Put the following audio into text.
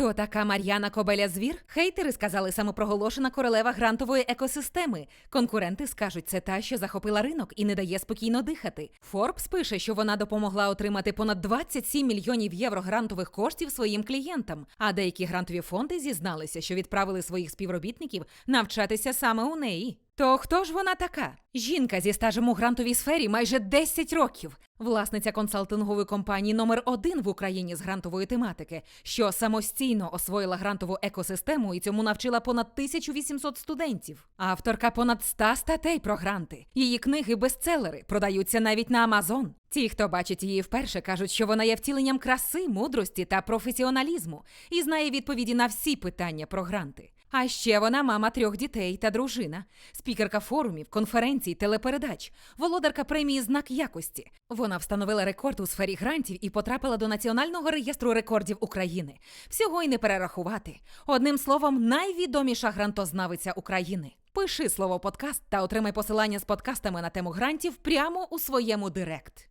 Хто така Мар'яна Кобеля Звір? Хейтери сказали самопроголошена королева грантової екосистеми. Конкуренти скажуть, це та, що захопила ринок і не дає спокійно дихати. Форбс пише, що вона допомогла отримати понад 27 мільйонів євро грантових коштів своїм клієнтам. А деякі грантові фонди зізналися, що відправили своїх співробітників навчатися саме у неї. То хто ж вона така? Жінка зі стажем у грантовій сфері майже 10 років, власниця консалтингової компанії номер один в Україні з грантової тематики, що самостійно освоїла грантову екосистему і цьому навчила понад 1800 студентів. Авторка понад 100 статей про гранти. Її книги бестселери продаються навіть на Амазон. Ті, хто бачить її вперше, кажуть, що вона є втіленням краси, мудрості та професіоналізму і знає відповіді на всі питання про гранти. А ще вона мама трьох дітей та дружина, спікерка форумів, конференцій, телепередач, володарка премії Знак якості. Вона встановила рекорд у сфері грантів і потрапила до Національного реєстру рекордів України. Всього й не перерахувати. Одним словом, найвідоміша грантознавиця України. Пиши слово подкаст та отримай посилання з подкастами на тему грантів прямо у своєму директ.